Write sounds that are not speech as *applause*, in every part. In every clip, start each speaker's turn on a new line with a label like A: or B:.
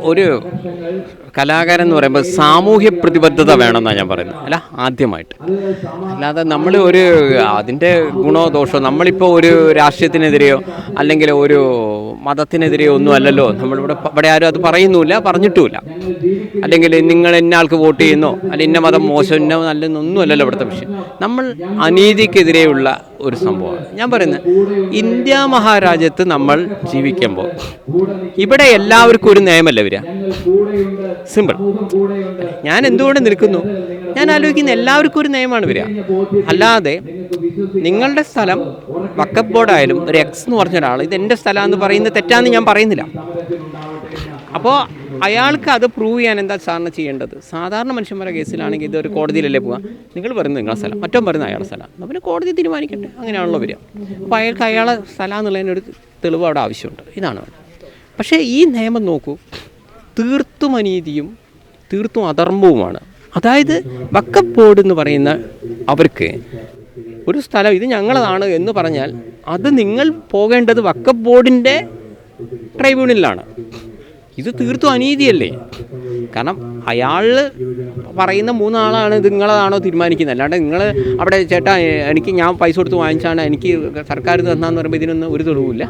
A: ഒരു കലാകാരൻ എന്ന് പറയുമ്പോൾ സാമൂഹ്യ പ്രതിബദ്ധത വേണമെന്നാണ് ഞാൻ പറയുന്നത്. അല്ല ആദ്യമായിട്ട്. അല്ലാതെ നമ്മൾ ഒരു അതിന്റെ ഗുണോ ദോഷമോ നമ്മളിപ്പോൾ ഒരു രാഷ്ട്രീയത്തിനെതിരെയോ അല്ലെങ്കിൽ ഒരു മതത്തിനെതിരെയോ ഒന്നും അല്ലല്ലോ. നമ്മളിവിടെ ഇവിടെ ആരും അത് പറയുന്നുമില്ല പറഞ്ഞിട്ടുമില്ല. അല്ലെങ്കിൽ നിങ്ങൾ ഇന്ന ആൾക്ക് വോട്ട് ചെയ്യുന്നോ? അല്ലെങ്കിൽ ഇന്ന മതം മോശം ഇന്ന നല്ലെന്നൊന്നും അല്ലല്ലോ ഇവിടുത്തെ വിഷയം. നമ്മൾ അനീതിക്കെതിരെയുള്ള ഒരു സംഭവമാണ്. ഞാൻ പറയുന്നത് ഇന്ത്യ മഹാരാജ്യത്ത് നമ്മൾ ജീവിക്കുമ്പോൾ ഇവിടെ എല്ലാവർക്കും ഒരു നിയമല്ല വരിക? സിമ്പിൾ ഞാൻ എന്തുകൊണ്ട് നിൽക്കുന്നു? ഞാൻ ആലോചിക്കുന്ന എല്ലാവർക്കും ഒരു നിയമമാണ് വരിക. അല്ലാതെ നിങ്ങളുടെ സ്ഥലം വക്കപ്പ് ബോർഡായാലും ഒരു എക്സ് എന്ന് പറഞ്ഞ ഒരാൾ ഇത് എന്റെ സ്ഥലം എന്ന് പറയുന്നത് തെറ്റാന്ന് ഞാൻ പറയുന്നില്ല. അപ്പോൾ അയാൾക്ക് അത് പ്രൂവ് ചെയ്യാൻ എന്താ സാറിന് ചെയ്യേണ്ടത്? സാധാരണ മനുഷ്യന്മാരുടെ കേസിലാണെങ്കിൽ ഇതൊരു കോടതിയിലല്ലേ പോവുക നിങ്ങൾ പറയുന്നത് നിങ്ങളുടെ സ്ഥലം മറ്റോ പറയുന്നത് അയാളുടെ സ്ഥലം. എന്നാൽ പിന്നെ കോടതി തീരുമാനിക്കട്ടെ അങ്ങനെയാണല്ലോ വരിക. അപ്പോൾ അയാൾക്ക് അയാളെ സ്ഥലം എന്നുള്ളതിനൊരു തെളിവ് അവിടെ ആവശ്യമുണ്ട്. ഇതാണ് പക്ഷേ ഈ നിയമം നോക്കൂ തീർത്തും അനീതിയും തീർത്തും അധർമ്മവുമാണ്. അതായത് വക്കപ്പ് ബോർഡ് എന്ന് പറയുന്ന അവർക്ക് ഒരു സ്ഥലം ഇത് ഞങ്ങളതാണ് എന്ന് പറഞ്ഞാൽ അത് നിങ്ങൾ പോകേണ്ടത് വക്കപ്പ് ബോർഡിന്റെ ട്രൈബ്യൂണലിലാണ്. ഇത് തീർത്തും അനീതിയല്ലേ? കാരണം അയാൾ പറയുന്ന മൂന്നാളാണ് ഇത് നിങ്ങളതാണോ തീരുമാനിക്കുന്നത്? അല്ലാണ്ട് നിങ്ങൾ അവിടെ ചേട്ടാ എനിക്ക് ഞാൻ പൈസ കൊടുത്ത് വാങ്ങിച്ചാണ് എനിക്ക് സർക്കാർ തന്നാന്ന് പറയുമ്പോൾ ഇതിനൊന്നും ഒരു തെളിവില്ല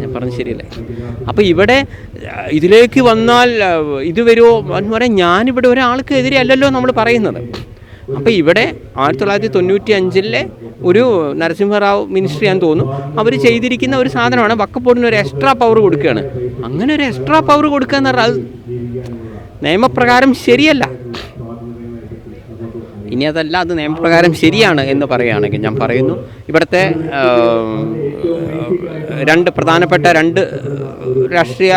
A: ഞാൻ പറഞ്ഞു ശരിയല്ലേ? അപ്പോൾ ഇവിടെ ഇതിലേക്ക് വന്നാൽ ഇത് വരുമോ എന്ന് പറയാൻ ഞാനിവിടെ ഒരാൾക്ക് എതിരെ അല്ലല്ലോ നമ്മൾ പറയുന്നത്. അപ്പോൾ ഇവിടെ ആയിരത്തി തൊള്ളായിരത്തി തൊണ്ണൂറ്റി അഞ്ചിലെ ഒരു നരസിംഹറാവു മിനിസ്ട്രി ഞാൻ തോന്നും അവർ ചെയ്തിരിക്കുന്ന ഒരു സാധനമാണ്. വക്കപ്പോടിന് ഒരു എക്സ്ട്രാ പവർ കൊടുക്കുകയാണ്. അങ്ങനെ ഒരു എക്സ്ട്രാ പവർ കൊടുക്കുക എന്ന് പറഞ്ഞാൽ അത് നിയമപ്രകാരം ശരിയല്ല. ഇനി അതല്ല അത് നിയമപ്രകാരം ശരിയാണ് എന്ന് പറയുകയാണെങ്കിൽ ഞാൻ പറയുന്നു. ഇവിടുത്തെ രണ്ട് പ്രധാനപ്പെട്ട രണ്ട് രാഷ്ട്രീയ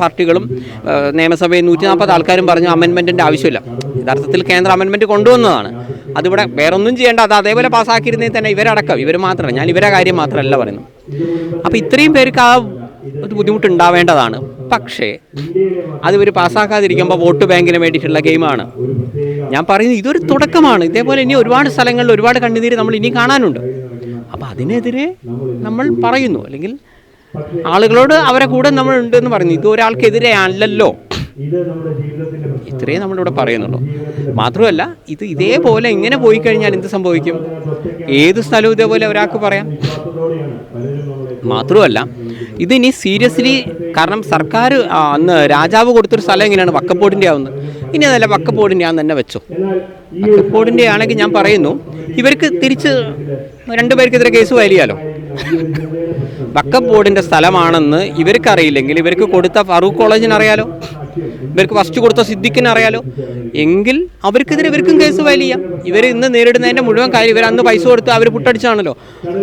A: പാർട്ടികളും നിയമസഭയിൽ നൂറ്റി നാൽപ്പത് ആൾക്കാരും പറഞ്ഞു അമെൻമെന്റിന്റെ ആവശ്യമില്ല. യഥാർത്ഥത്തിൽ കേന്ദ്ര അമെൻമെന്റ് കൊണ്ടുവന്നതാണ്. അതിവിടെ വേറൊന്നും ചെയ്യേണ്ട അത് അതേപോലെ പാസ്സാക്കിയിരുന്നെങ്കിൽ തന്നെ ഇവരടക്കം ഇവർ മാത്രമല്ല ഞാൻ ഇവരെ കാര്യം മാത്രമല്ല പറയുന്നു അപ്പോൾ ഇത്രയും പേർക്ക് ആ ഒരു ബുദ്ധിമുട്ടുണ്ടാവേണ്ടതാണ്. പക്ഷേ അത് ഇവർ പാസ്സാക്കാതിരിക്കുമ്പോൾ വോട്ട് ബാങ്കിന് വേണ്ടിയിട്ടുള്ള ഗെയിമാണ്. ഞാൻ പറയുന്നത് ഇതൊരു തുടക്കമാണ്. ഇതേപോലെ ഇനി ഒരുപാട് സ്ഥലങ്ങളിൽ ഒരുപാട് കണ്ണുനീര് നമ്മൾ ഇനി കാണാനുണ്ട്. അപ്പം അതിനെതിരെ നമ്മൾ പറയുന്നു. അല്ലെങ്കിൽ ആളുകളോട് അവരെ കൂടെ നമ്മൾ ഉണ്ടെന്ന് പറയുന്നു. ഇത് ഒരാൾക്കെതിരെ അല്ലല്ലോ. ഇത്രയേ നമ്മളിവിടെ പറയുന്നുള്ളൂ. മാത്രമല്ല ഇത് ഇതേപോലെ ഇങ്ങനെ പോയി കഴിഞ്ഞാൽ എന്ത് സംഭവിക്കും? ഏത് സ്ഥലവും ഇതേപോലെ ഒരാൾക്ക് പറയാം? മാത്രമല്ല ഇതിനി സീരിയസ്ലി കാരണം സർക്കാർ അന്ന് രാജാവ് കൊടുത്തൊരു സ്ഥലം എങ്ങനെയാണ്? വക്കപ്പോടിന്റെ ആവുന്നത് ഇനി അതല്ല വക്കപ്പോടിന്റെ ആണെന്ന് തന്നെ വെച്ചോ. വക്കപ്പോടിന്റെ ആണെങ്കിൽ ഞാൻ പറയുന്നു ഇവർക്ക് തിരിച്ച് രണ്ടുപേർക്കെതിരെ കേസ് വലിയാലോ വക്കപ്പോടിന്റെ സ്ഥലമാണെന്ന് ഇവർക്കറിയില്ലെങ്കിൽ ഇവർക്ക് കൊടുത്ത ഫറൂഖ് കോളേജിന് അറിയാലോ ഇവർക്ക് ഫസ്റ്റ് കൊടുത്ത സിദ്ദിഖിന് അറിയാലോ? എങ്കിൽ അവർക്കെതിരെ ഇവർക്കും കേസ് ഫയൽ ചെയ്യാം. ഇവർ ഇന്ന് നേരിടുന്നതിന്റെ മുഴുവൻ കാര്യം ഇവർ അന്ന് പൈസ കൊടുത്ത് അവർ പുട്ടടിച്ചാണല്ലോ.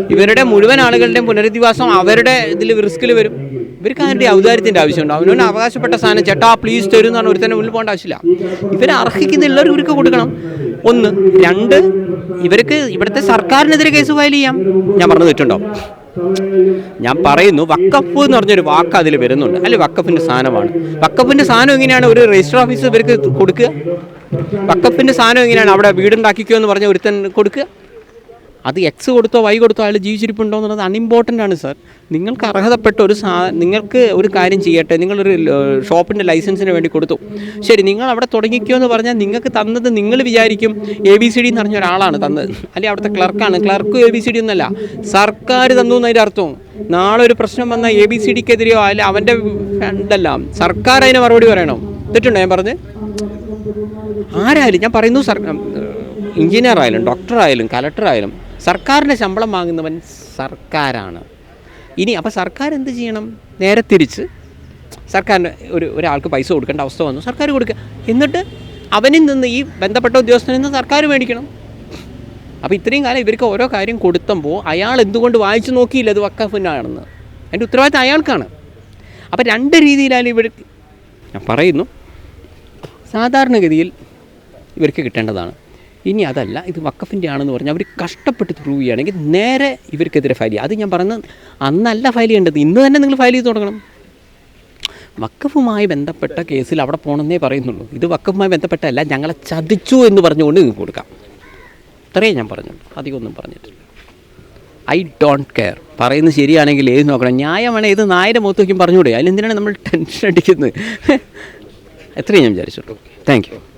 A: ഇവരുടെ മുഴുവൻ ആളുകളുടെയും പുനരധിവാസം അവരുടെ ഇതിൽ റിസ്കിൽ വരും. ഇവർക്ക് അതിന്റെ ഔദാര്യത്തിന്റെ ആവശ്യമുണ്ട്. അവനോട് അവകാശപ്പെട്ട സാധനം ചേട്ടാ പ്ലീസ് തരും എന്നാണ് ഒരു തന്നെ മുന്നിൽ പോകേണ്ട ആവശ്യമില്ല. ഇവരെ അർഹിക്കുന്നുള്ളവർ ഇവർക്ക് കൊടുക്കണം. ഒന്ന്. രണ്ട്. ഇവർക്ക് ഇവിടുത്തെ സർക്കാരിനെതിരെ കേസ് ഫയൽ ചെയ്യാം. ഞാൻ പറഞ്ഞു തെറ്റുണ്ടോ ഞാൻ പറയുന്നു വക്കഫ് എന്ന് പറഞ്ഞൊരു വാക്ക് അതിൽ വരുന്നുണ്ട്. അല്ലെ വക്കഫിന്റെ സാധനമാണ് വക്കഫിന്റെ സാധനം എങ്ങനെയാണ് ഒരു രജിസ്റ്റർ ഓഫീസ് ഇവർക്ക് കൊടുക്കുക? വക്കഫിന്റെ സാധനം എങ്ങനെയാണ് അവിടെ വീടുണ്ടാക്കിക്കോ എന്ന് പറഞ്ഞ ഒരുത്തൻ കൊടുക്കുക? അത് എക്സ് കൊടുത്തോ വൈ കൊടുത്തോ അയാൾ ജീവിച്ചിരിപ്പുണ്ടോ എന്നുള്ളത് അൺഇമ്പോർട്ടന്റ് ആണ് സാർ നിങ്ങൾക്ക് അർഹതപ്പെട്ട ഒരു സാ നിങ്ങൾക്ക് ഒരു കാര്യം ചെയ്യട്ടെ നിങ്ങളൊരു ഷോപ്പിന്റെ ലൈസൻസിന് വേണ്ടി കൊടുത്തു. ശരി നിങ്ങൾ അവിടെ തുടങ്ങിക്കോ എന്ന് പറഞ്ഞാൽ നിങ്ങൾക്ക് തന്നത് നിങ്ങൾ വിചാരിക്കും എ ബി സി ഡി എന്ന് പറഞ്ഞ ഒരാളാണ് തന്നത്. അല്ലെങ്കിൽ അവിടുത്തെ ക്ലർക്കാണ് clerk A B C D ഒന്നല്ല സർക്കാർ തന്നു എന്നതിന്റെ അർത്ഥവും നാളെ ഒരു പ്രശ്നം വന്നാൽ എ ബി സി ഡിക്കെതിരെയോ അല്ല അവന്റെ ഇതല്ല സർക്കാർ അതിന് മറുപടി പറയണം. തെറ്റുണ്ടോ ഞാൻ പറഞ്ഞ്? ആരായാലും ഞാൻ പറയുന്നു സർ എഞ്ചിനീയർ ആയാലും ഡോക്ടർ ആയാലും കലക്ടർ ആയാലും സർക്കാരിന്റെ ശമ്പളം വാങ്ങുന്നവൻ സർക്കാരാണ്. ഇനി അപ്പോൾ സർക്കാർ എന്ത് ചെയ്യണം? നേരെ തിരിച്ച് സർക്കാരിന് ഒരു ഒരാൾക്ക് പൈസ കൊടുക്കേണ്ട അവസ്ഥ വന്നു. സർക്കാർ കൊടുക്കുക എന്നിട്ട് അവനിൽ നിന്ന് ഈ ബന്ധപ്പെട്ട ഉദ്യോഗസ്ഥനിൽ നിന്ന് സർക്കാർ മേടിക്കണം. അപ്പോൾ ഇത്രയും കാലം ഇവർക്ക് ഓരോ കാര്യം കൊടുത്തുമ്പോൾ അയാൾ എന്തുകൊണ്ട് വായിച്ചു നോക്കിയില്ല ഇത് വക്കഫിനാണെന്ന് അതിന്റെ ഉത്തരവാദിത്തം അയാൾക്കാണ്. അപ്പോൾ രണ്ട് രീതിയിലാണ് ഇവർ ഞാൻ പറയുന്നു. സാധാരണഗതിയിൽ ഇവർക്ക് കിട്ടേണ്ടതാണ്. ഇനി അതല്ല ഇത് വക്കഫിന്റെ ആണെന്ന് പറഞ്ഞാൽ അവർ കഷ്ടപ്പെട്ട് പ്രൂവ് ചെയ്യുകയാണെങ്കിൽ നേരെ ഇവർക്കെതിരെ ഫയൽ ചെയ്യുക. അത് ഞാൻ പറഞ്ഞ അന്നല്ല ഫയൽ ചെയ്യേണ്ടത്. ഇന്ന് തന്നെ നിങ്ങൾ ഫയൽ ചെയ്ത് തുടങ്ങണം. വക്കഫുമായി ബന്ധപ്പെട്ട കേസിൽ അവിടെ പോകണമെന്നേ പറയുന്നുള്ളൂ. ഇത് വക്കഫുമായി ബന്ധപ്പെട്ടല്ല ഞങ്ങളെ ചതിച്ചു എന്ന് പറഞ്ഞുകൊണ്ട് നിങ്ങൾക്ക് കൊടുക്കാം. ഇത്രയേ ഞാൻ പറഞ്ഞുള്ളൂ. അധികമൊന്നും പറഞ്ഞിട്ടില്ല. ഐ ഡോണ്ട് കെയർ പറയുന്നത് ശരിയാണെങ്കിൽ ഏത് നോക്കണം? ന്യായമാണ് ഏത് നായരെ മുഖത്ത് പറഞ്ഞുകൂടെ? അതിലെന്തിനാണ് നമ്മൾ ടെൻഷൻ അടിക്കുന്നത്? *laughs* എത്രയും ഞാൻ വിചാരിച്ചിട്ടുള്ളൂ താങ്ക് യു